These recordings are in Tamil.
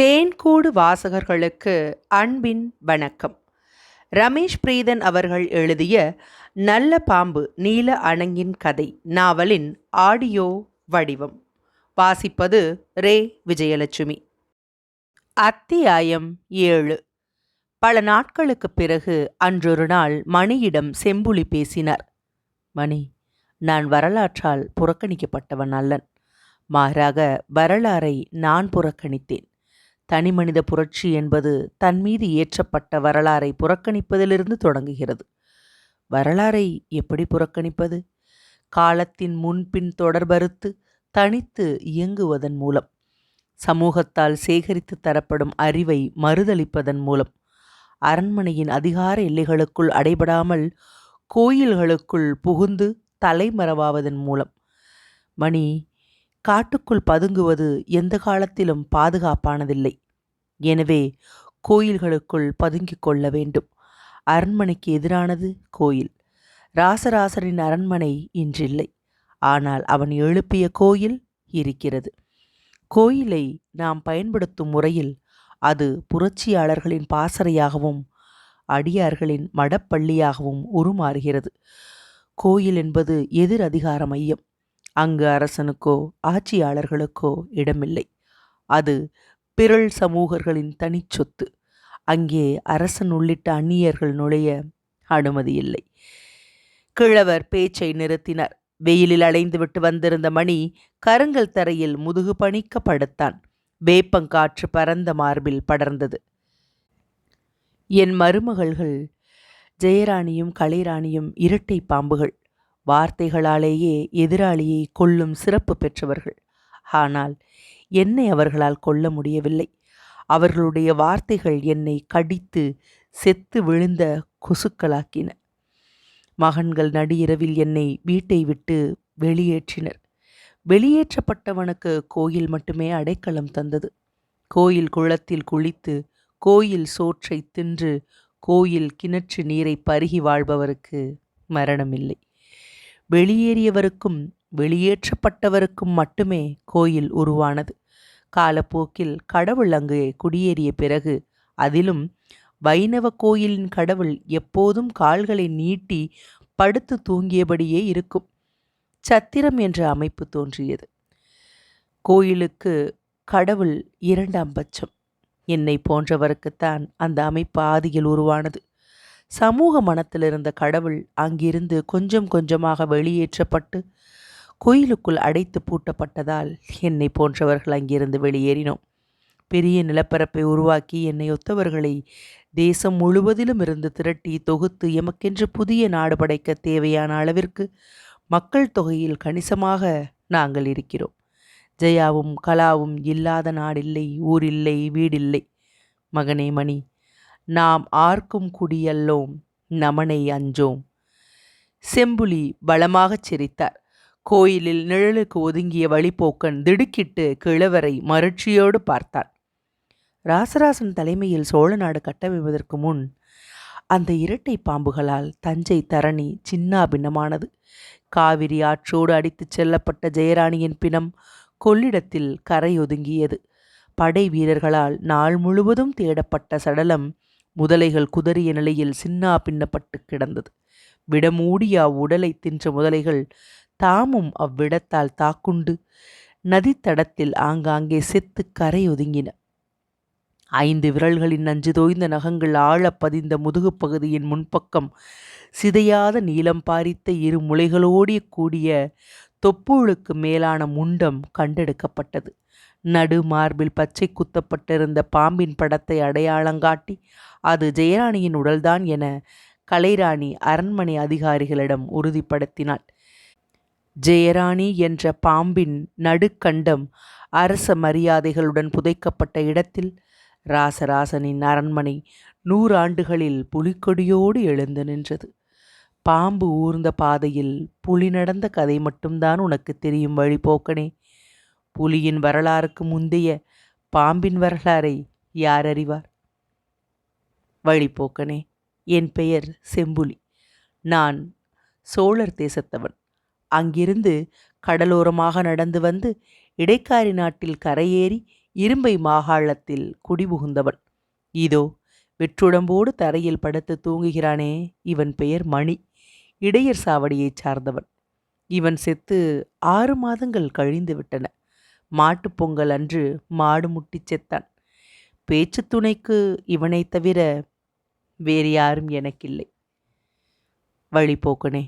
தேன்கூடு வாசகர்களுக்கு அன்பின் வணக்கம். ரமேஷ் பிரீதன் அவர்கள் எழுதிய நல்ல பாம்பு நீல அணங்கின் கதை நாவலின் ஆடியோ வடிவம். வாசிப்பது ரே. விஜயலட்சுமி. அத்தியாயம் ஏழு. பல நாட்களுக்குப் பிறகு அன்றொரு நாள் மணியிடம் செம்புலி பேசினார். மணி நான் வரலாற்றால் புறக்கணிக்கப்பட்டவன் அல்லன். மாறாக வரலாறை நான் புறக்கணித்தேன். தனிமனித புரட்சி என்பது தன்மீது ஏற்றப்பட்ட வரலாறை புறக்கணிப்பதிலிருந்து தொடங்குகிறது. வரலாறை எப்படி புறக்கணிப்பது? காலத்தின் முன்பின் தொடர்பறுத்து தனித்து இயங்குவதன் மூலம் சமூகத்தால் சேகரித்து தரப்படும் அறிவை மறுதளிப்பதன் மூலம் அரண்மனையின் அதிகார எல்லைகளுக்குள் அடைபடாமல் கோயில்களுக்குள் புகுந்து தலைமறைவாவதன் மூலம். மணி காட்டுக்குள் பதுங்குவது எந்த காலத்திலும் பாதுகாப்பானதில்லை. எனவே கோயில்களுக்குள் பதுங்கிக் கொள்ள வேண்டும். அரண்மனைக்கு எதிரானது கோயில். ராசராசரின் அரண்மனை இன்றில்லை. ஆனால் அவன் எழுப்பிய கோயில் இருக்கிறது. கோயிலை நாம் பயன்படுத்தும் முறையில் அது புரட்சியாளர்களின் பாசறையாகவும் அடியார்களின் மடப்பள்ளியாகவும் உருமாறுகிறது. கோயில் என்பது எதிர் அதிகார மையம். அங்கு அரசனுக்கோ ஆட்சியாளர்களுக்கோ இடமில்லை. அது பிறள் சமூகர்களின் தனிச்சொத்து அங்கே அரசன் உள்ளிட்ட அந்நியர்கள் நுழைய அனுமதி இல்லை. கிழவர் பேச்சை நிறுத்தினார். வெயிலில் அலைந்துவிட்டு வந்திருந்த மணி கருங்கல் தரையில் முதுகு பணிக்க படுத்தான். வேப்பங்காற்று பரந்த மார்பில் படர்ந்தது. என் மருமகள்கள் ஜெயராணியும் கலைராணியும் இரட்டை பாம்புகள் வார்த்தைகளாலேயே எதிராளியை கொல்லும் சிறப்பு பெற்றவர்கள். ஆனால் என்னை அவர்களால் கொல்ல முடியவில்லை. அவர்களுடைய வார்த்தைகள் என்னை கடித்து செத்து விழுந்த கொசுக்களாக்கின. மகன்கள் நடியிரவில் என்னை வீட்டை விட்டு வெளியேற்றினர். வெளியேற்றப்பட்டவனுக்கு கோயில் மட்டுமே அடைக்கலம் தந்தது. கோயில் குளத்தில் குளித்து கோயில் சோற்றை தின்று கோயில் கிணற்று நீரை பருகி வாழ்பவருக்கு மரணமில்லை. வெளியேறியவருக்கும் வெளியேற்றப்பட்டவருக்கும் மட்டுமே கோயில் உருவானது. காலப்போக்கில் கடவுள் அங்கு குடியேறிய பிறகு அதிலும் வைணவ கோயிலின் கடவுள் எப்போதும் கால்களை நீட்டி படுத்து தூங்கியபடியே இருக்கும். சத்திரம் என்ற அமைப்பு தோன்றியது. கோயிலுக்கு கடவுள் இரண்டாம் பட்சம். என்னை போன்றவருக்குத்தான் அந்த அமைப்பு ஆதியில் உருவானது. சமூக மனத்தில் இருந்த கடவுள் அங்கிருந்து கொஞ்சம் கொஞ்சமாக வெளியேற்றப்பட்டு கோயிலுக்குள் அடைத்து பூட்டப்பட்டதால் என்னை போன்றவர்கள் அங்கிருந்து வெளியேறினோம். பெரிய நிலப்பரப்பை உருவாக்கி என்னை ஒத்தவர்களை தேசம் முழுவதிலும் இருந்து திரட்டி தொகுத்து எமக்கென்று புதிய நாடு படைக்க தேவையான அளவிற்கு மக்கள் தொகையில் கணிசமாக நாங்கள் இருக்கிறோம். ஜெயாவும் கலாவும் இல்லாத நாடில்லை ஊரில்லை வீடில்லை. மகனே மணி நாம் ஆர்க்கும் குடியல்லோம் நமனை அஞ்சோம். செம்புலி பலமாகச் சிரித்தார். கோயிலில் நிழலுக்கு ஒதுங்கிய வழிப்போக்கன் திடுக்கிட்டு கிழவரை மறட்சியோடு பார்த்தான் ராசராசன் தலைமையில் சோழ நாடு கட்டமைப்பதற்கு முன் அந்த இரட்டை பாம்புகளால் தஞ்சை தரணி சின்னாபின்னமானது. காவிரி ஆற்றோடு அடித்துச் செல்லப்பட்ட ஜெயராணியின் பிணம் கொள்ளிடத்தில் கரை ஒதுங்கியது. படை வீரர்களால் நாள் முழுவதும் தேடப்பட்ட சடலம் முதலைகள் குதறிய நிலையில் சின்னா பின்னப்பட்டு கிடந்தது. விடமூடிய அவ்வுடலை தின்ற முதலைகள் தாமும் அவ்விடத்தால் தாக்குண்டு நதித்தடத்தில் ஆங்காங்கே செத்து கரை ஒதுங்கின. ஐந்து விரல்களின் நஞ்சு தோய்ந்த நகங்கள் ஆழப் பதிந்த முதுகு பகுதியின் முன்பக்கம் சிதையாத நீளம் பாரித்த இரு முளைகளோடிய கூடிய தொப்புளுக்கு மேலான முண்டம் கண்டெடுக்கப்பட்டது. நடு மார்பில் பச்சை குத்தப்பட்டிருந்த பாம்பின் படத்தை அடையாளங்காட்டி அது ஜெயராணியின் உடல்தான் என கலைராணி அரண்மனை அதிகாரிகளிடம் உறுதிப்படுத்தினாள். ஜெயராணி என்ற பாம்பின் நடுக்கண்டம் அரச மரியாதைகளுடன் புதைக்கப்பட்ட இடத்தில் ராசராசனின் அரண்மனை நூறாண்டுகளில் புலிக்கொடியோடு எழுந்து நின்றது. பாம்பு ஊர்ந்த பாதையில் புலி நடந்த கதை மட்டும்தான் உனக்கு தெரியும் வழிபோக்கனே. புலியின் வரலாறுக்கு முந்தைய பாம்பின் வரலாறை யார் அறிவார் வழிபோக்கனே என் பெயர் செம்புலி. நான் சோழர் தேசத்தவன். அங்கிருந்து கடலோரமாக நடந்து வந்து இடைக்காரி நாட்டில் கரையேறி இரும்பை மாகாளத்தில் குடிபுகுந்தவன். இதோ வெற்றுடம்போடு தரையில் படுத்து தூங்குகிறானே இவன் பெயர் மணி. இடையர் சாவடியைச் சார்ந்தவன். இவன் செத்து ஆறு மாதங்கள் கழிந்து விட்டன மாட்டுப் பொங்கல் அன்று மாடு முட்டி செத்தான். பேச்சு துணைக்கு இவனை தவிர வேறு யாரும் எனக்கில்லை. வழிபோக்கனே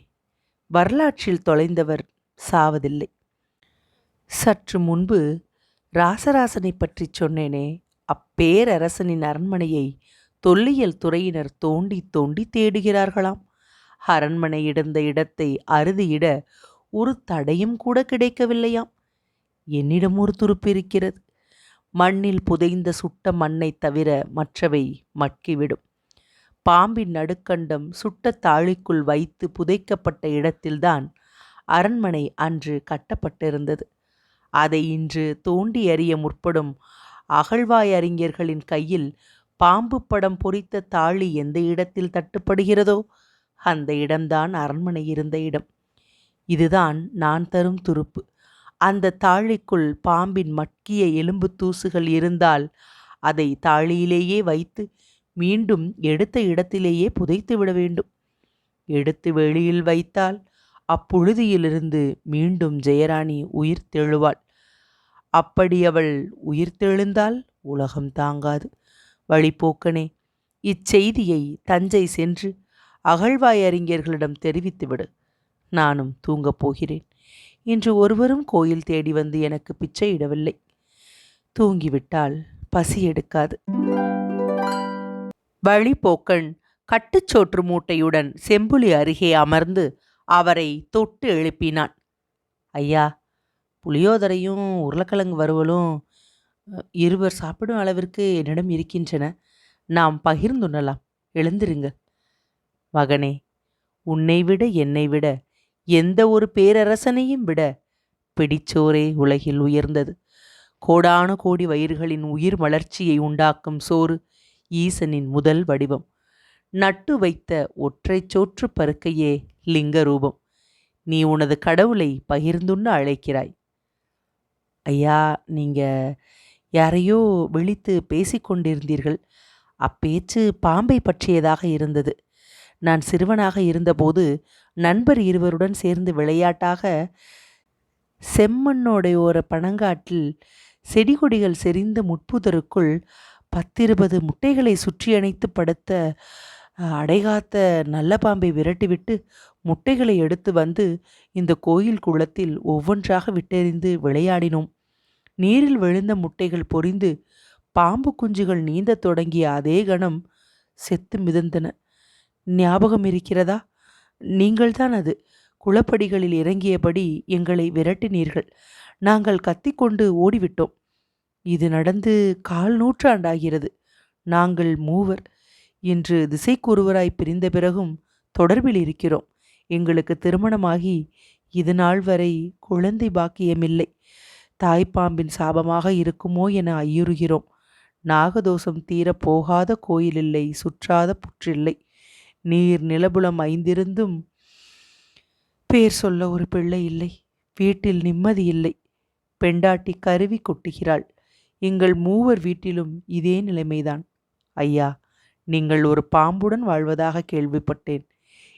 வரலாற்றில் தொலைந்தவர் சாவதில்லை. சற்று முன்பு ராசராசனை பற்றி சொன்னேனே அப்பேரரசனின் அரண்மனையை தொல்லியல் துறையினர் தோண்டி தோண்டி தேடுகிறார்களாம். அரண்மனை இடந்த இடத்தை அறுதியிட ஒரு தடையும் கூட கிடைக்கவில்லையாம். என்னிடம் ஒரு துருப்பு இருக்கிறது. மண்ணில் புதைந்த சுட்ட மண்ணைத் தவிர மற்றவை மட்கிவிடும் பாம்பின் நடுக்கண்டம் சுட்ட தாழிக்குள் வைத்து புதைக்கப்பட்ட இடத்தில்தான் அரண்மனை அன்று கட்டப்பட்டிருந்தது. அதை இன்று தோண்டி அறிய முற்படும் அகழ்வாய் அறிஞர்களின் கையில் பாம்பு படம் பொறித்த தாழி எந்த இடத்தில் தட்டுப்படுகிறதோ அந்த இடம்தான் அரண்மனை இருந்த இடம். இதுதான் நான் தரும் துருப்பு. அந்த தாழிக்குள் பாம்பின் மட்கிய எலும்பு தூசுகள் இருந்தால் அதை தாழியிலேயே வைத்து மீண்டும் எடுத்த இடத்திலேயே புதைத்து விட வேண்டும். எடுத்து வெளியில் வைத்தால் அப்புழுதியிலிருந்து மீண்டும் ஜெயராணி உயிர் தெழுவாள். அப்படி அவள் உயிர் தெழுந்தால் உலகம் தாங்காது. வழிபோக்கனே இச்செய்தியை தஞ்சை சென்று அகழ்வாய் அறிஞர்களிடம் தெரிவித்துவிடு. நானும் தூங்கப் போகிறேன். இன்று ஒருவரும் கோயில் தேடி வந்து எனக்கு பிச்சை இடவில்லை. தூங்கிவிட்டால் பசி எடுக்காது. வழிபோக்கன் கட்டுச்சோற்று மூட்டையுடன் செம்புலி அருகே அமர்ந்து அவரை தொட்டு எழுப்பினான். ஐயா புளியோதரையும் உருளைக்கிழங்கு வறுவலும் இருவர் சாப்பிடும் அளவிற்கு என்னிடம் இருக்கின்றன. நாம் பகிர்ந்துண்ணலாம் எழுந்திருங்க. மகனே உன்னை விட என்னை விட எந்த ஒரு பேரரசனையும் விட பிடிச்சோரே உலகில் உயர்ந்தது. கோடான கோடி வயிறுகளின் உயிர் வளர்ச்சியை உண்டாக்கும் சோறு ஈசனின் முதல் வடிவம். நட்டு வைத்த ஒற்றை சோற்று பருக்கையே லிங்க ரூபம் நீ உனது கடவுளை பகிர்ந்துன்னு அழைக்கிறாய். ஐயா நீங்க யாரையோ விழித்து பேசிக்கொண்டிருந்தீர்கள் அப்பேச்சு பாம்பை பற்றியதாக இருந்தது. நான் சிறுவனாக இருந்தபோது நண்பர் இருவருடன் சேர்ந்து விளையாட்டாக செம்மண்ணோடையோர பனங்காட்டில் செடி கொடிகள் செறிந்த முட்புதருக்குள் பத்திருபது முட்டைகளை சுற்றி அணைத்து படுத்த அடைகாத்த நல்ல பாம்பை விரட்டிவிட்டு முட்டைகளை எடுத்து வந்து இந்த கோயில் குளத்தில் ஒவ்வொன்றாக விட்டெறிந்து விளையாடினோம். நீரில் விழுந்த முட்டைகள் பொரிந்து பாம்பு குஞ்சுகள் நீந்தத் தொடங்கிய அதே கணம் செத்து மிதந்தன. ஞாபகம் இருக்கிறதா? நீங்கள்தான் அது. குளப்படிகளில் இறங்கியபடி எங்களை விரட்டினீர்கள். நாங்கள் கத்திக்கொண்டு ஓடிவிட்டோம். இது நடந்து கால் நூற்றாண்டாகிறது. நாங்கள் மூவர். இன்று திசைக்குருவராய் பிரிந்த பிறகும் தொடர்பில் இருக்கிறோம். எங்களுக்கு திருமணமாகி இது நாள் வரை குழந்தை பாக்கியமில்லை. தாய்ப்பாம்பின் சாபமாக இருக்குமோ என ஐயுறுகிறோம். நாகதோஷம் தீரப் போகாத கோயிலில்லை சுற்றாத புற்றில்லை. நீர் நிலபுலம் ஐந்திருந்தும் பேர் சொல்ல ஒரு பிள்ளை இல்லை. வீட்டில் நிம்மதி இல்லை. பெண்டாட்டி கருவி கொட்டுகிறாள். எங்கள் மூவர் வீட்டிலும் இதே நிலைமைதான். ஐயா நீங்கள் ஒரு பாம்புடன் வாழ்வதாக கேள்விப்பட்டேன்.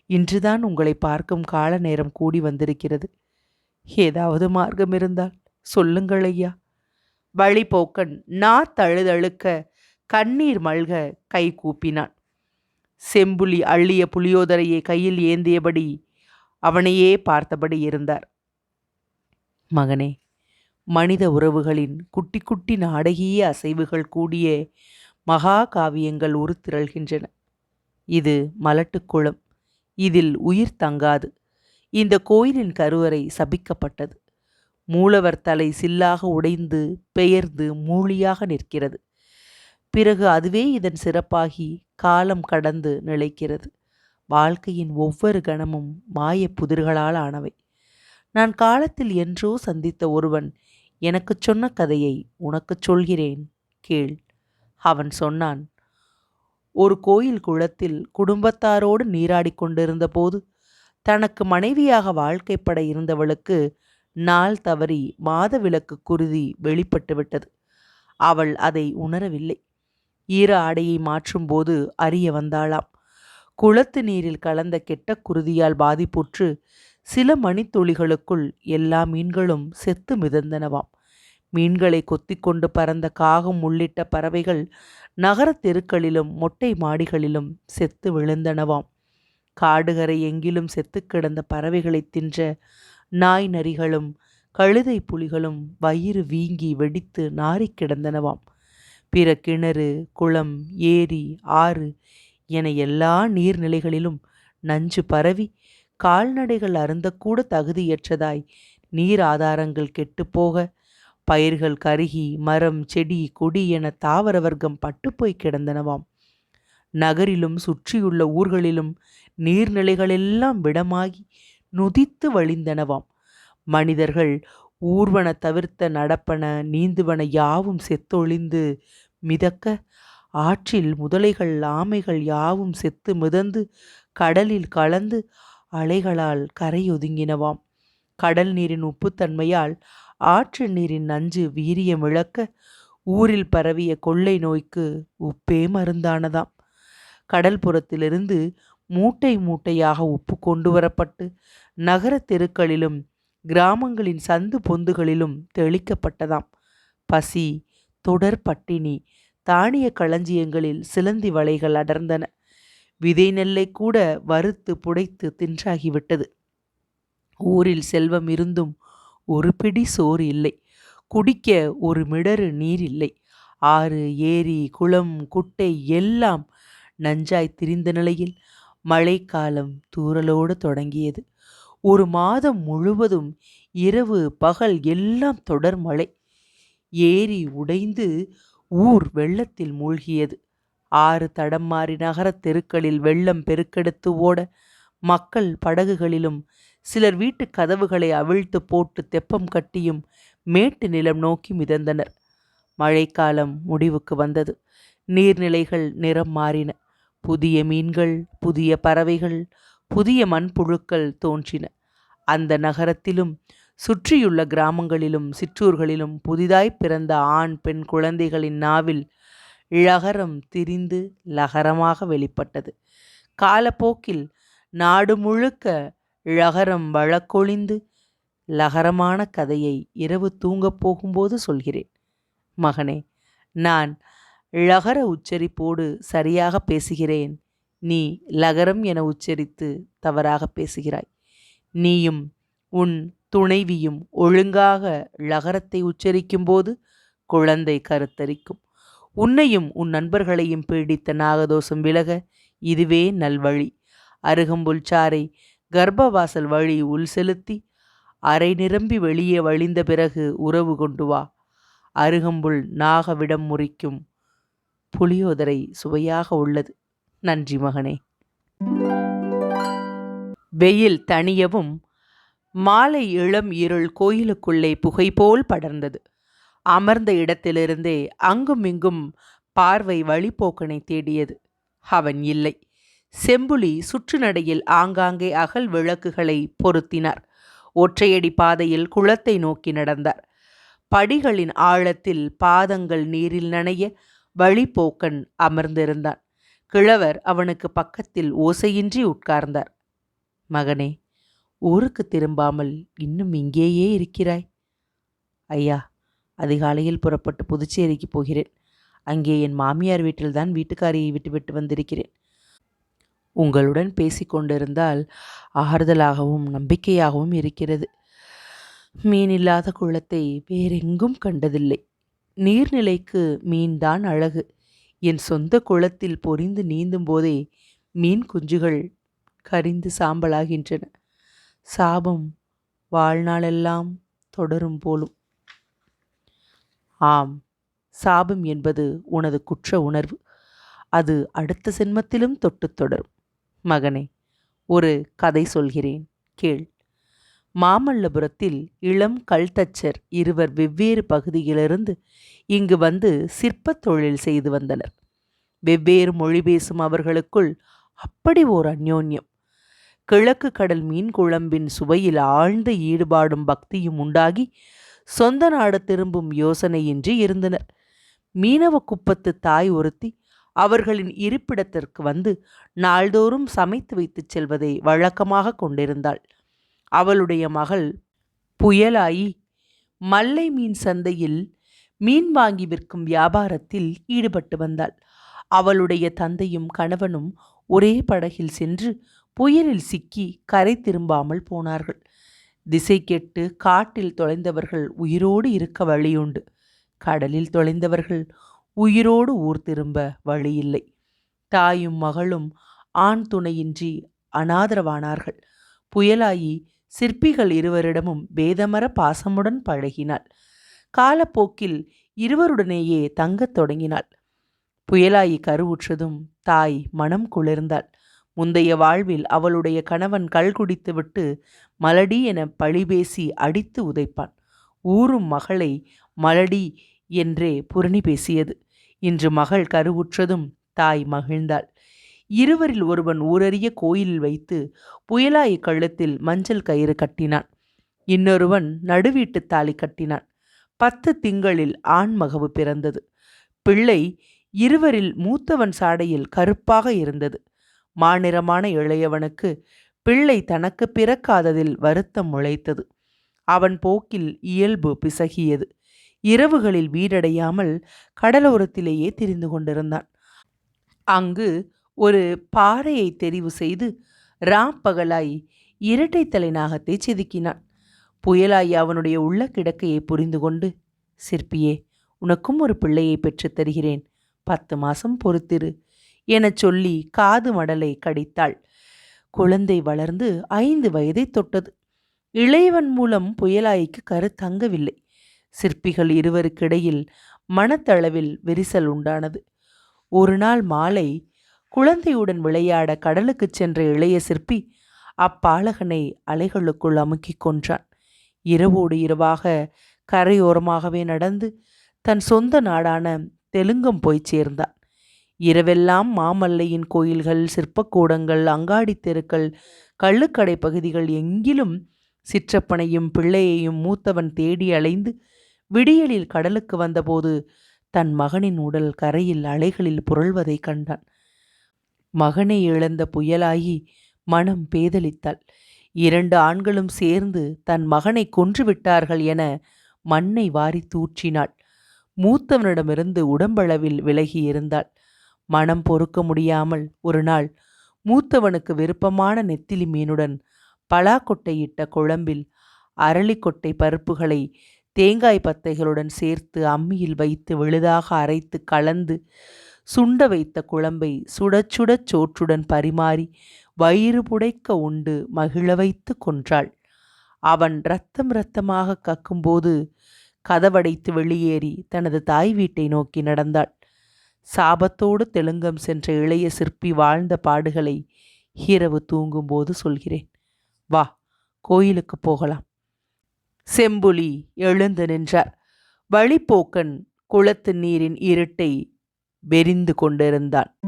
இன்றுதான் உங்களை பார்க்கும் கால நேரம் கூடி வந்திருக்கிறது. ஏதாவது மார்க்கம் இருந்தால் சொல்லுங்கள் ஐயா. வழிபோக்கன் நா தழுதழுக்க கண்ணீர் மல்க கை கூப்பினான். செம்புலி அள்ளிய புளியோதரையை கையில் ஏந்தியபடி அவனையே பார்த்தபடி இருந்தார். மகனே மனித உறவுகளின் குட்டி குட்டி நாடகீய அசைவுகள் கூடிய மகா காவியங்கள் உருத்திரள்கின்றன இது மலட்டுக்குளம் இதில் உயிர் தங்காது. இந்த கோயிலின் கருவறை சபிக்கப்பட்டது. மூலவர் தலை சில்லாக உடைந்து பெயர்ந்து மூழியாக நிற்கிறது. பிறகு அதுவே இதன் சிறப்பாகி காலம் கடந்து நிலைக்கிறது. வாழ்க்கையின் ஒவ்வொரு கணமும் மாய புதிர்களால் ஆனவை. நான் காலத்தில் என்றோ சந்தித்த ஒருவன் எனக்கு சொன்ன கதையை உனக்கு சொல்கிறேன் கேள். அவன் சொன்னான் ஒரு கோயில் குளத்தில் குடும்பத்தாரோடு நீராடி கொண்டிருந்த போது தனக்கு மனைவியாக வாழ்க்கைப்பட இருந்தவளுக்கு நாள் தவறி மாதவிலக்கு குருதி வெளிப்பட்டு விட்டது அவள் அதை உணரவில்லை. ஈர ஆடையை மாற்றும்போது அறிய வந்தாளாம். குளத்து நீரில் கலந்த கெட்ட குருதியால் பாதிப்புற்று சில மணித்துளிகளுக்குள் எல்லா மீன்களும் செத்து மிதந்தனவாம். மீன்களை கொத்திக்கொண்டு பறந்த காகம் உள்ளிட்ட பறவைகள் நகரத் தெருக்களிலும் மொட்டை மாடிகளிலும் செத்து விழுந்தனவாம். காடுகரை எங்கிலும் செத்து கிடந்த பறவைகளைத் தின்ற நாய் நரிகளும் கழுதை புலிகளும் வயிறு வீங்கி வெடித்து நாறிக் கிடந்தனவாம். பிற கிணறு குளம் ஏரி ஆறு என எல்லா நீர்நிலைகளிலும் நஞ்சு பரவி கால்நடைகள் அருந்தக்கூட தகுதியற்றதாய். நீர் ஆதாரங்கள் கெட்டுப்போக பயிர்கள் கருகி மரம் செடி கொடி என தாவர வர்க்கம் பட்டுப்போய் கிடந்தனவாம். நகரிலும் சுற்றியுள்ள ஊர்களிலும் நீர்நிலைகளெல்லாம் விடமாகி நுதித்து வழிந்தனவாம். மனிதர்கள் ஊர்வன தவிர்த்த நடப்பன நீந்துவன யாவும் செத்தொழிந்து மிதக்க ஆற்றில் முதலைகள் ஆமைகள் யாவும் செத்து மிதந்து கடலில் கலந்து அலைகளால் கரையொதுங்கினவாம். கடல் நீரின் உப்புத்தன்மையால் ஆற்று நீரின் நஞ்சு வீரியம் இழக்க ஊரில் பரவிய கொள்ளை நோய்க்கு உப்பே மருந்தானதாம். கடல் புறத்திலிருந்து மூட்டை மூட்டையாக உப்பு கொண்டு வரப்பட்டு நகர தெருக்களிலும் கிராமங்களின் சந்து பொந்துகளிலும் தெளிக்கப்பட்டதாம். பசி தொடர் பட்டினி தானிய களஞ்சியங்களில் சிலந்தி வலைகள் அடர்ந்தன. விதை நெல்லை கூட வறுத்து புடைத்து தின்றாகிவிட்டது. ஊரில் செல்வம் இருந்தும் ஒரு பிடி சோறு இல்லை. குடிக்க ஒரு மிடறு நீர் இல்லை. ஆறு ஏரி குளம் குட்டை எல்லாம் நஞ்சாய் திரிந்த நிலையில் மழைக்காலம் தூறலோடு தொடங்கியது. ஒரு மாதம் முழுவதும் இரவு பகல் எல்லாம் தொடர் மழை. ஏரி உடைந்து ஊர் வெள்ளத்தில் மூழ்கியது. ஆறு தடம் மாறி நகரத் தெருக்களில் வெள்ளம் பெருக்கெடுத்து ஓட மக்கள் படகுகளிலும் சிலர் வீட்டு கதவுகளை அவிழ்த்து போட்டு தெப்பம் கட்டியும் மேட்டு நிலம் நோக்கி மிதந்தனர். மழைக்காலம் முடிவுக்கு வந்தது. நீர்நிலைகள் நிறம் மாறின. புதிய மீன்கள் புதிய பறவைகள் புதிய மண்புழுக்கள் தோன்றின. அந்த நகரத்திலும் சுற்றியுள்ள கிராமங்களிலும் சிற்றூர்களிலும் புதிதாய் பிறந்த ஆண் பெண் குழந்தைகளின் நாவில் ழகரம் திரிந்து லகரமாக வெளிப்பட்டது. காலப்போக்கில் நாடு முழுக்க ழகரம் வழக்கொழிந்து லகரமான கதையை இரவு தூங்கப் போகும்போது சொல்கிறேன். மகனே நான் ழகர உச்சரிப்போடு சரியாக பேசுகிறேன். நீ லகரம் என உச்சரித்து தவறாக பேசுகிறாய். நீயும் உன் துணைவியும் ஒழுங்காக லகரத்தை உச்சரிக்கும்போது குழந்தை கருத்தரிக்கும். உன்னையும் உன் நண்பர்களையும் பீடித்த நாகதோஷம் விலக இதுவே நல்வழி. அருகம்புல் சாறை கர்ப்பவாசல் வழி உள் செலுத்தி அரை நிரம்பி வெளியே வழிந்த பிறகு உறவு கொண்டு வா. அருகம்புல் நாகவிடம் முறிக்கும் புளியோதரை சுவையாக உள்ளது. நன்றி மகனே. வெயில் தணியவும் மாலை இளம் இருள் கோயிலுக்குள்ளே புகைபோல் படர்ந்தது. அமர்ந்த இடத்திலிருந்தே அங்கும் இங்கும் பார்வை வழிபோக்கனை தேடியது. அவன் இல்லை. செம்புலி சுற்றுநடையில் ஆங்காங்கே அகல் விளக்குகளை பொருத்தினார். ஒற்றையடி பாதையில் குளத்தை நோக்கி நடந்தார். படிகளின் ஆழத்தில் பாதங்கள் நீரில் நனைய வழிபோக்கன் அமர்ந்திருந்தான். கிழவர் அவனுக்கு பக்கத்தில் ஓசையின்றி உட்கார்ந்தார். மகனே ஊருக்கு திரும்பாமல் இன்னும் இங்கேயே இருக்கிறாய். ஐயா அதிகாலையில் புறப்பட்டு புதுச்சேரிக்கு போகிறேன். அங்கே என் மாமியார் வீட்டில்தான் வீட்டுக்காரியை விட்டுவிட்டு வந்திருக்கிறேன். உங்களுடன் பேசிக்கொண்டிருந்தால் ஆறுதலாகவும் நம்பிக்கையாகவும் இருக்கிறது. மீனில்லாத குளத்தை வேறெங்கும் கண்டதில்லை. நீர்நிலைக்கு மீன்தான் அழகு. என் சொந்த குளத்தில் பொரிந்து நீந்தும் போதே மீன் குஞ்சுகள் கரிந்து சாம்பலாகின்றன. சாபம் வாழ்நாளெல்லாம் தொடரும் போலும். ஆம் சாபம் என்பது உனது குற்ற உணர்வு. அது அடுத்த சென்மத்திலும் தொட்டு தொடரும். மகனே ஒரு கதை சொல்கிறேன். கேள். மாமல்லபுரத்தில் இளம் கல்தச்சர் இருவர் வெவ்வேறு பகுதியிலிருந்து இங்கு வந்து சிற்பத் தொழில் செய்து வந்தனர். வெவ்வேறு மொழி பேசும் அவர்களுக்குள் அப்படி ஓர் அந்யோன்யம். கிழக்கு கடல் மீன் குழம்பின் சுவையில் ஆழ்ந்த ஈடுபாடும் பக்தியும் உண்டாகி சொந்த நாடு திரும்பும் யோசனையின்றி இருந்தனர். மீனவ குப்பத்து தாய் ஒருத்தி அவர்களின் இருப்பிடத்திற்கு வந்து நாள்தோறும் சமைத்து வைத்துச் செல்வதை வழக்கமாக கொண்டிருந்தாள். அவளுடைய மகள் புயலாயி மல்லை மீன் சந்தையில் மீன் வாங்கி விற்கும் வியாபாரத்தில் ஈடுபட்டு வந்தாள். அவளுடைய தந்தையும் கணவனும் ஒரே படகில் சென்று புயலில் சிக்கி கரை திரும்பாமல் போனார்கள். திசை கெட்டு காட்டில் தொலைந்தவர்கள் உயிரோடு இருக்க வழியுண்டு. கடலில் தொலைந்தவர்கள் உயிரோடு ஊர் திரும்ப வழியில்லை. தாயும் மகளும் ஆண் துணையின்றி அனாதரவானார்கள். புயலாயி சிற்பிகள் இருவரிடமும் பேதமர பாசமுடன் பழகினாள். காலப்போக்கில் இருவருடனேயே தங்கத் தொடங்கினாள். புயலாயி கருவுற்றதும் தாய் மனம் குளிர்ந்தாள். முந்தைய வாழ்வில் அவளுடைய கணவன் கள் குடித்துவிட்டு மலடி என பழிபேசி அடித்து உதைப்பான். ஊரும் மகளை மலடி என்றே புரணி பேசியது. இன்று மகள் கருவுற்றதும் தாய் மகிழ்ந்தாள். இருவரில் ஒருவன் ஊரறிய கோயிலில் வைத்து புயலாய் கழுத்தில் மஞ்சள் கயிறு கட்டினான். இன்னொருவன் நடுவீட்டு தாலி கட்டினான். பத்து திங்களில் ஆண் மகவு பிறந்தது. பிள்ளை இருவரில் மூத்தவன் சாடையில் கருப்பாக இருந்தது. மாநிறமான இளையவனுக்கு பிள்ளை தனக்கு பிறக்காததில் வருத்தம் முளைத்தது. அவன் போக்கில் இயல்பு பிசகியது. இரவுகளில் வீடடையாமல் கடலோரத்திலேயே திரிந்து கொண்டிருந்தான். அங்கு ஒரு பாறையை தெரிவு செய்து ராப்பகலாய் இரட்டை தலை நாகத்தை செதுக்கினான் புயலாய் அவனுடைய உள்ள கிடக்கையை புரிந்து கொண்டு சிற்பியே உனக்கும் ஒரு பிள்ளையை பெற்றுத் தருகிறேன். பத்து மாசம் பொறுத்திரு எனச் சொல்லி காது மடலை கடித்தாள். குழந்தை வளர்ந்து ஐந்து வயதை தொட்டது. இளையவன் மூலம் புயலாய்க்கு கரு தங்கவில்லை. சிற்பிகள் இருவருக்கிடையில் மனத்தளவில் விரிசல் உண்டானது. ஒரு நாள் மாலை குழந்தையுடன் விளையாட கடலுக்குச் சென்ற இளைய சிற்பி அப்பாலகனை அலைகளுக்குள் அமுக்கிக் கொன்றான். இரவோடு இரவாக கரையோரமாகவே நடந்து தன் சொந்த நாடான தெலுங்கம் போய் சேர்ந்தான். இரவெல்லாம் மாமல்லையின் கோயில்கள் சிற்பக்கூடங்கள் அங்காடி தெருக்கள் கள்ளுக்கடை பகுதிகள் எங்கிலும் சிற்றப்பனையும் பிள்ளையையும் மூத்தவன் தேடி அலைந்து விடியலில் கடலுக்கு வந்தபோது தன் மகனின் உடல் கரையில் அலைகளில் புரள்வதை கண்டான். மகனை இழந்த புயலாகி மனம் பேதலித்தாள். இரண்டு ஆண்களும் சேர்ந்து தன் மகனை கொன்றுவிட்டார்கள் என மண்ணை வாரி தூற்றினாள். மூத்தவனிடமிருந்து உடம்பளவில் விலகி இருந்தாள். மனம் பொறுக்க முடியாமல் ஒரு நாள் மூத்தவனுக்கு விருப்பமான நெத்திலி மீனுடன் பலாக்கொட்டையிட்ட குழம்பில் அரளிக்கொட்டை பருப்புகளை தேங்காய் பத்தைகளுடன் சேர்த்து அம்மியில் வைத்து விழுதாக அரைத்து கலந்து சுண்ட வைத்த குழம்பை சுடச்சுடச் சுடச் சோற்றுடன் பரிமாறி வயிறு புடைக்க உண்டு மகிழ வைத்து கொன்றாள். அவன் ரத்தம் இரத்தமாக கக்கும்போது கதவடைத்து வெளியேறி தனது தாய் வீட்டை நோக்கி நடந்தாள். சாபத்தோடு தெலுங்கம் சென்ற இளைய சிற்பி வாழ்ந்த பாடுகளை இரவு தூங்கும்போது சொல்கிறேன். வா கோயிலுக்கு போகலாம். செம்புலி எழுந்து நின்றார். வழிப்போக்கன் குளத்து நீரின் இருட்டை வெறிந்து கொண்டிருந்தான்.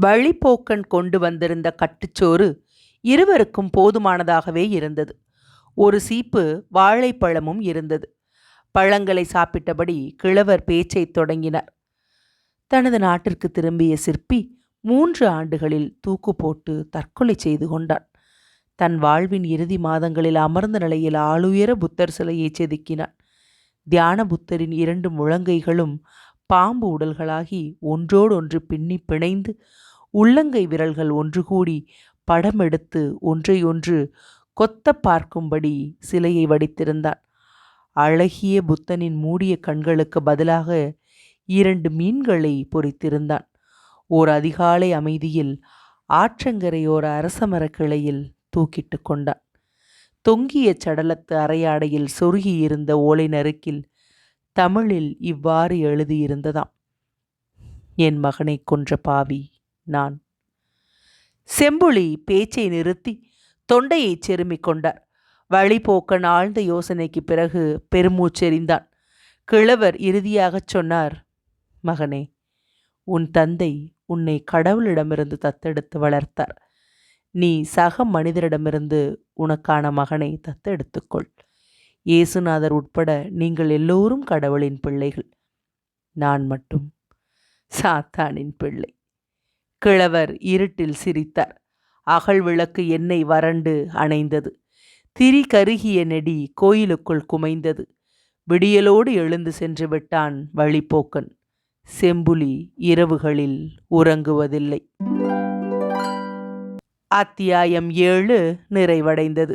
வழிப்போக்கன் கொண்டு வந்திருந்த கட்டுச்சோறு இருவருக்கும் போதுமானதாகவே இருந்தது. ஒரு சீப்பு வாழைப்பழமும் இருந்தது. பழங்களை சாப்பிட்டபடி கிழவர் பேச்சைத் தொடங்கினார். தனது நாட்டிற்கு திரும்பிய சிற்பி மூன்று ஆண்டுகளில் தூக்கு போட்டு தற்கொலை செய்து கொண்டான். தன் வாழ்வின் இறுதி மாதங்களில் அமர்ந்த நிலையில் ஆளுயர புத்தர் சிலையை செதுக்கினான். தியான புத்தரின் இரண்டு முழங்கைகளும் பாம்பு உடல்களாகி ஒன்றோடொன்று பின்னி பிணைந்து உள்ளங்கை விரல்கள் ஒன்று கூடி படம் எடுத்து ஒன்றையொன்று கொத்த பார்க்கும்படி சிலையை வடித்திருந்தான் அழகிய புத்தனின் மூடிய கண்களுக்கு பதிலாக இரண்டு மீன்களை பொறித்திருந்தான். ஓர் அதிகாலை அமைதியில் ஆற்றங்கரையோர அரசமரக் கிளையில் தூக்கிட்டு கொண்டான். தொங்கிய சடலத்து அரையாடையில் சொருகியிருந்த ஓலை நறுக்கில் தமிழில் இவ்வாறு எழுதியிருந்ததாம். என் மகனை கொன்ற பாவி நான். செம்புலி பேச்சை நிறுத்தி தொண்டையைச் செருமிக் கொண்டார். வழிபோக்கன் ஆழ்ந்த யோசனைக்கு பிறகு பெருமூச்செறிந்தான். கிழவர் இறுதியாகச் சொன்னார் மகனே உன் தந்தை உன்னை கடவுளிடமிருந்து தத்தெடுத்து வளர்த்தார். நீ சக மனிதரிடமிருந்து உனக்கான மகனை தத்தெடுத்துக்கொள் இயேசுநாதர் உட்பட நீங்கள் எல்லோரும் கடவுளின் பிள்ளைகள். நான் மட்டும் சாத்தானின் பிள்ளை. கிழவர் இருட்டில் சிரித்தார். அகல் விளக்கு எண்ணெய் வறண்டு அணைந்தது. திரி கருகிய நெடி கோயிலுக்குள் குமைந்தது. விடியலோடு எழுந்து சென்று விட்டான் வழிப்போக்கன். செம்புலி இரவுகளில் உறங்குவதில்லை. அத்தியாயம் ஏழு நிறைவடைந்தது.